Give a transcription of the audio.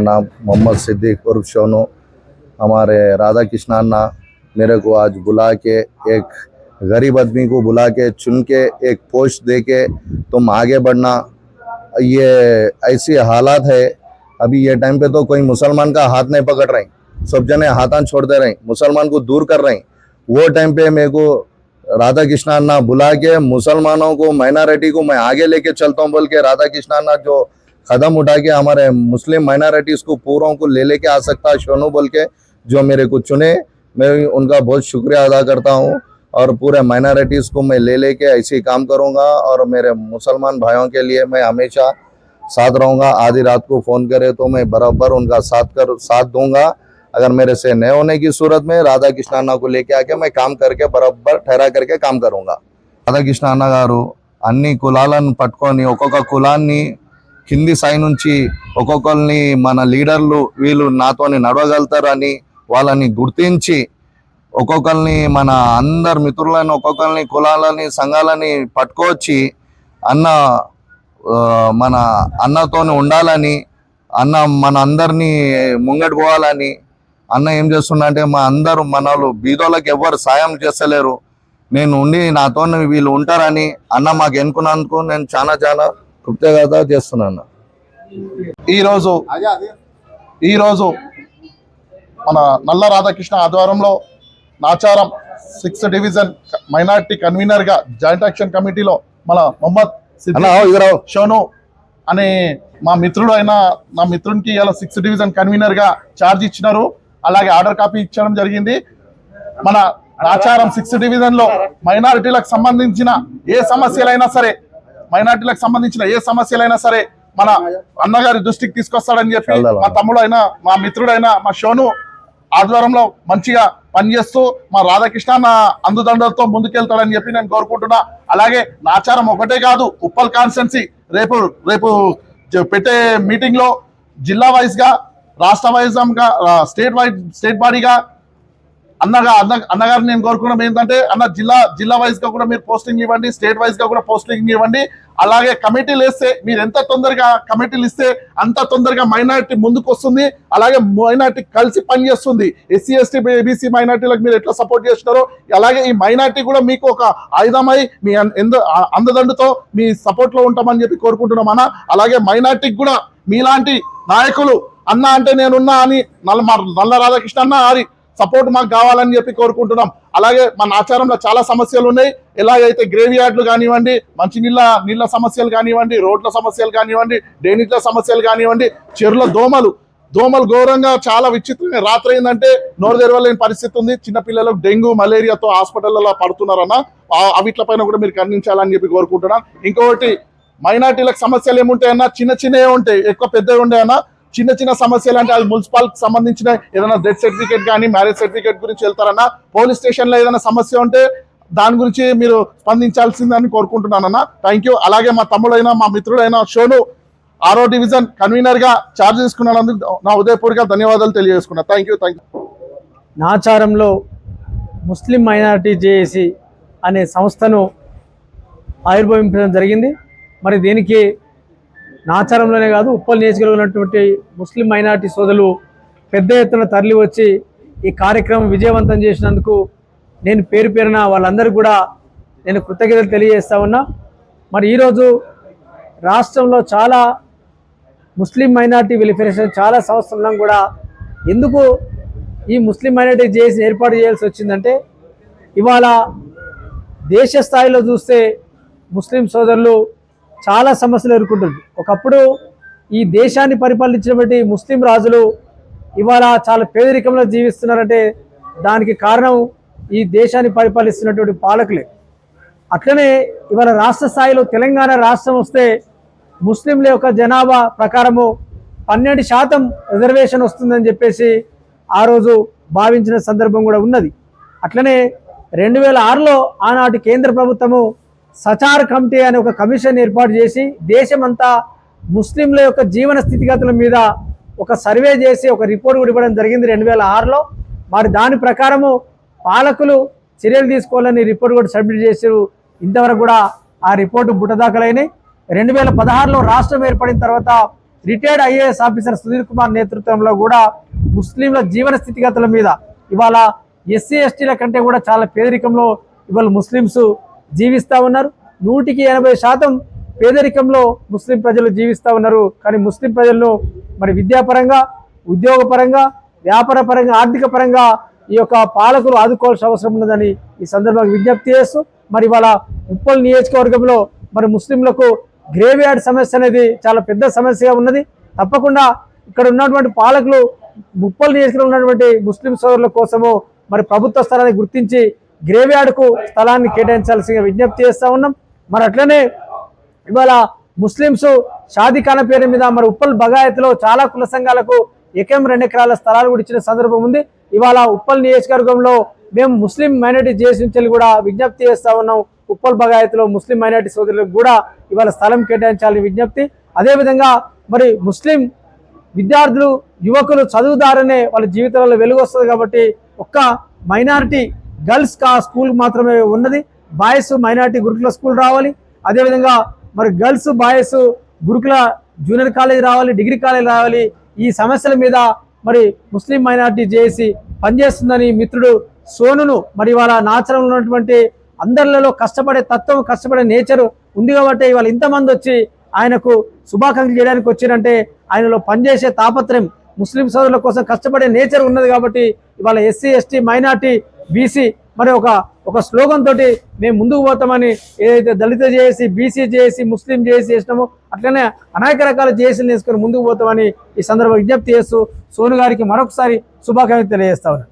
नाम मोहम्मद सिद्दीक उर्फ़ शोनू, हमारे राधा कृष्णा मेरे को आज बुला के, एक गरीब आदमी को बुला के, चुन के, एक पोस्ट दे के तुम आगे बढ़ना। ये ऐसी हालात है, अभी ये टाइम पे तो कोई मुसलमान का हाथ नहीं पकड़ रहे। सब जने हाथान छोड़ दे रहे, मुसलमान को दूर कर रहे। वो टाइम पे मेरे को राधा कृष्णा अन्ना बुला के, मुसलमानों को माइनॉरिटी को मैं आगे लेके चलता हूँ, बोल के राधा कृष्णा अन्ना जो कदम उठा के हमारे मुस्लिम माइनॉरिटीज को पूरों को ले लेके आ सकता है शोनू बोल के जो मेरे को चुने मैं उनका बहुत शुक्रिया अदा करता हूँ और पूरे माइनॉरिटीज को मैं ले लेके ऐसे ही काम करूँगा और मेरे मुसलमान भाइयों के लिए मैं हमेशा साथ रहूँगा आधी रात को फ़ोन करे तो मैं बराबर उनका साथ कर साथ दूंगा अगर मेरे से न होने की सूरत में राधा कृष्णाना को लेके आके मैं काम करके बराबर ठहरा करके काम కరుంగా రాధాకృష్ణ అన్న గారు అన్ని కులాలను పట్టుకొని ఒక్కొక్క కులాన్ని కింది స్థాయి నుంచి ఒక్కొక్కరిని మన లీడర్లు వీళ్ళు నాతోని నడవగలుగుతారని వాళ్ళని గుర్తించి ఒక్కొక్కరిని మన అందరు మిత్రులని ఒక్కొక్కరిని కులాలని సంఘాలని పట్టుకొచ్చి అన్న మన అన్నతోని ఉండాలని అన్న మన అందరినీ ముంగటి పోవాలని అన్న ఏం చేస్తున్నా అంటే మా అందరూ మన వాళ్ళు బీదోళ్ళకి ఎవరు సాయం చేస్తలేరు. నేను ఉండి నాతో వీళ్ళు ఉంటారని అన్న మాకు ఎన్నుకున్నందుకు నేను చాలా చాలా కృతజ్ఞత చేస్తున్నాను ఈరోజు ఈరోజు మన నల్ల రాధాకృష్ణ ఆధ్వర్యంలో నాచారం సిక్స్త్ డివిజన్ మైనార్టీ కన్వీనర్గా జాయింట్ యాక్షన్ కమిటీలో మన మొహమ్మద్ షోను అనే మా మిత్రుడు అయిన నా మిత్రునికి ఇలా సిక్స్త్ డివిజన్ కన్వీనర్గా ఛార్జ్ ఇచ్చినారు. అలాగే ఆర్డర్ కాపీ ఇచ్చడం జరిగింది. మన ఆచారం సిక్స్త్ డివిజన్లో మైనారిటీలకు సంబంధించిన ఏ సమస్యలైనా సరే మైనారిటీలకు సంబంధించిన ఏ సమస్యలైనా సరే మన అన్నగారి దృష్టికి తీసుకొస్తాడని చెప్పి మా తమ్ముడు అయినా మా మిత్రుడైన మా షోను ఆధ్వర్యంలో మంచిగా పనిచేస్తూ మా రాధాకృష్ణ నా అందుదండలతో ముందుకెళ్తాడని చెప్పి నేను కోరుకుంటున్నా. అలాగే నాచారం ఒకటే కాదు ఉప్పల్ కాన్స్టెన్సీ రేపు రేపు పెట్టే మీటింగ్లో జిల్లా వైజ్గా రాష్ట్ర వైజ్గా స్టేట్ వైజ్ స్టేట్ బాడీగా అన్నగా అన్న అన్నగారిని నేను కోరుకున్నాం ఏంటంటే అన్న జిల్లా జిల్లా వైజ్గా కూడా మీరు పోస్టింగ్ ఇవ్వండి స్టేట్ వైజ్గా కూడా పోస్టింగ్ ఇవ్వండి. అలాగే కమిటీలు వేస్తే మీరు ఎంత తొందరగా కమిటీలు ఇస్తే అంత తొందరగా మైనార్టీ ముందుకు వస్తుంది. అలాగే మైనార్టీ కలిసి పనిచేస్తుంది ఎస్సీ ఎస్టీ బీసీ మైనార్టీలకు మీరు ఎట్లా సపోర్ట్ చేస్తున్నారో అలాగే ఈ మైనార్టీ కూడా మీకు ఒక ఆయుధమై మీ అందదండుతో మీ సపోర్ట్లో ఉంటామని చెప్పి కోరుకుంటున్నాం అన్న. అలాగే మైనార్టీకి కూడా మీలాంటి నాయకులు అన్న అంటే నేనున్నా అని నల్ల నల్ల రాధాకృష్ణ అన్న అని సపోర్ట్ మాకు కావాలని చెప్పి కోరుకుంటున్నాం. అలాగే మన ఆచారంలో చాలా సమస్యలు ఉన్నాయి. ఎలాగైతే గ్రేవీ యార్డ్లు కానివ్వండి మంచినీళ్ళ నీళ్ళ సమస్యలు కానివ్వండి రోడ్ల సమస్యలు కానివ్వండి డ్రైనేజ్ల సమస్యలు కానివ్వండి చెరువుల దోమలు దోమలు ఘోరంగా చాలా విచిత్రంగా రాత్రి ఏంటంటే నోరు తెరవలేని పరిస్థితి ఉంది. చిన్నపిల్లలకు డెంగ్యూ మలేరియాతో హాస్పిటల్లో పడుతున్నారన్న అవిట్లపైన కూడా మీరు ఖండించాలని చెప్పి కోరుకుంటున్నాను ఇంకొకటి మైనార్టీలకు సమస్యలు ఏముంటాయన్నా చిన్న చిన్నవి ఉంటాయి ఎక్కువ పెద్దవి ఉంటాయన్నా చిన్న చిన్న సమస్యలు అంటే అది మున్సిపల్ సంబంధించిన ఏదైనా డెత్ సర్టిఫికేట్ కానీ మ్యారేజ్ సర్టిఫికేట్ గురించి వెళ్తారన్నా పోలీస్ స్టేషన్లో ఏదైనా సమస్య ఉంటే దాని గురించి మీరు స్పందించాల్సిందని కోరుకుంటున్నానన్న. థ్యాంక్ యూ అలాగే మా తమ్ముడైన మా మిత్రుడైన షోను ఆరో డివిజన్ కన్వీనర్గా చార్జ్ తీసుకున్నందుకు నా ఉదయపూర్గా ధన్యవాదాలు తెలియజేసుకున్నా. థ్యాంక్ యూ థ్యాంక్ యూ నాచారంలో ముస్లిం మైనారిటీ జేఏసీ అనే సంస్థను ఆవిర్భవించడం జరిగింది. మరి దీనికి నాచారంలోనే కాదు ఉప్పల్ నియోజకవర్గంలోనేటువంటి ముస్లిం మైనార్టీ సోదరులు పెద్ద ఎత్తున తరలి వచ్చి ఈ కార్యక్రమం విజయవంతం చేసినందుకు నేను పేరు పేరున వాళ్ళందరూ కూడా నేను కృతజ్ఞతలు తెలియజేస్తా ఉన్నా. మరి ఈరోజు రాష్ట్రంలో చాలా ముస్లిం మైనార్టీ వెలిఫరేషన్ చాలా సంవత్సరాలను కూడా ఎందుకు ఈ ముస్లిం మైనార్టీ చేసి ఏర్పాటు చేయాల్సి వచ్చిందంటే ఇవాళ దేశ స్థాయిలో చూస్తే ముస్లిం సోదరులు చాలా సమస్యలు ఎదుర్కొంటుంది. ఒకప్పుడు ఈ దేశాన్ని పరిపాలించినటువంటి ముస్లిం రాజులు ఇవాళ చాలా పేదరికంలో జీవిస్తున్నారంటే దానికి కారణం ఈ దేశాన్ని పరిపాలిస్తున్నటువంటి పాలకులే. అట్లనే ఇవాళ రాష్ట్ర స్థాయిలో తెలంగాణ రాష్ట్రం వస్తే ముస్లింల యొక్క జనాభా ప్రకారము పన్నెండు శాతం రిజర్వేషన్ వస్తుందని చెప్పేసి ఆ రోజు భావించిన సందర్భం కూడా ఉన్నది. అట్లనే రెండు వేల ఆరులో ఆనాటి కేంద్ర ప్రభుత్వము సచార్ కమిటీ అనే ఒక కమిషన్ ఏర్పాటు చేసి దేశమంతా ముస్లింల యొక్క జీవన స్థితిగతుల మీద ఒక సర్వే చేసి ఒక రిపోర్ట్ కూడా ఇవ్వడం జరిగింది రెండు వేల ఆరులో. మరి దాని ప్రకారము పాలకులు చర్యలు తీసుకోవాలని రిపోర్ట్ కూడా సబ్మిట్ చేశారు. ఇంతవరకు కూడా ఆ రిపోర్టు బుట్టదాఖలైనాయి. రెండు వేల పదహారులో రాష్ట్రం ఏర్పడిన తర్వాత retired IAS officer Sudhir Kumar నేతృత్వంలో కూడా ముస్లింల జీవన స్థితిగతుల మీద ఇవాళ ఎస్సీ ఎస్టీల కంటే కూడా చాలా పేదరికంలో ఇవాళ ముస్లిమ్స్ జీవిస్తూ ఉన్నారు. నూటికి ఎనభై శాతం పేదరికంలో ముస్లిం ప్రజలు జీవిస్తూ ఉన్నారు. కానీ ముస్లిం ప్రజలను మరి విద్యాపరంగా ఉద్యోగపరంగా వ్యాపార పరంగా ఆర్థిక పరంగా ఈ యొక్క పాలకులు ఆదుకోవాల్సిన అవసరం ఉన్నదని ఈ సందర్భంగా విజ్ఞప్తి చేస్తూ మరి ఇవాళ ఉప్పల్ నియోజకవర్గంలో మరి ముస్లింలకు గ్రేవ్యార్డ్ సమస్య అనేది చాలా పెద్ద సమస్యగా ఉన్నది. తప్పకుండా ఇక్కడ ఉన్నటువంటి పాలకులు ఉప్పల్ నియోజకవర్గంలో ఉన్నటువంటి ముస్లిం సోదరుల కోసము మరి ప్రభుత్వ స్థలాన్ని గుర్తించి గ్రేవ్ యార్డ్కు స్థలాన్ని కేటాయించాల్సిన విజ్ఞప్తి చేస్తూ ఉన్నాం. మరి అట్లనే ఇవాళ ముస్లింస్ షాదీఖాన పేరు మీద మరి ఉప్పల్ బగాయత్లో చాలా కుల సంఘాలకు ఎకరం రెండు ఎకరాల స్థలాలు కూడా ఇచ్చిన సందర్భం ఉంది. ఇవాళ ఉప్పల్ నియోజకవర్గంలో మేము ముస్లిం మైనారిటీ చేసి కూడా విజ్ఞప్తి చేస్తా ఉన్నాం. ఉప్పల్ బగాయత్లో ముస్లిం మైనారిటీ సోదరులకు కూడా ఇవాళ స్థలం కేటాయించాలని విజ్ఞప్తి. అదేవిధంగా మరి ముస్లిం విద్యార్థులు యువకులు చదువుదారనే వాళ్ళ జీవితంలో వెలుగు వస్తుంది కాబట్టి ఒక్క మైనారిటీ గర్ల్స్ కా స్కూల్ మాత్రమే ఉన్నది. బాయ్స్ మైనార్టీ గురుకుల స్కూల్ రావాలి. అదేవిధంగా మరి గర్ల్స్ బాయ్స్ గురుకుల జూనియర్ కాలేజ్ రావాలి డిగ్రీ కాలేజ్ రావాలి. ఈ సమస్యల మీద మరి ముస్లిం మైనార్టీ చేసి పనిచేస్తుందని మిత్రుడు సోనును మరి వాళ్ళ నాచరంలో ఉన్నటువంటి అందరిలో కష్టపడే తత్వం కష్టపడే నేచరు ఉంది కాబట్టి ఇవాళ ఇంతమంది వచ్చి ఆయనకు శుభాకాంక్షలు చేయడానికి వచ్చిరంటే ఆయనలో పనిచేసే తాపత్రయం ముస్లిం సోదరుల కోసం కష్టపడే నేచర్ ఉన్నది కాబట్టి ఇవాళ ఎస్సీ ఎస్టీ మైనార్టీ బీసీ మరి ఒక ఒక స్లోగన్ తోటి మేము ముందుకు పోతామని ఏదైతే దళిత చేసి బీసీ చేసి ముస్లిం చేసి చేసినామో అట్లనే అనేక రకాల జేసీలు తీసుకొని ముందుకు పోతామని ఈ సందర్భంగా విజ్ఞప్తి చేస్తూ సోను గారికి మరొకసారి శుభాకాంక్షలు తెలియజేస్తా ఉన్నాను.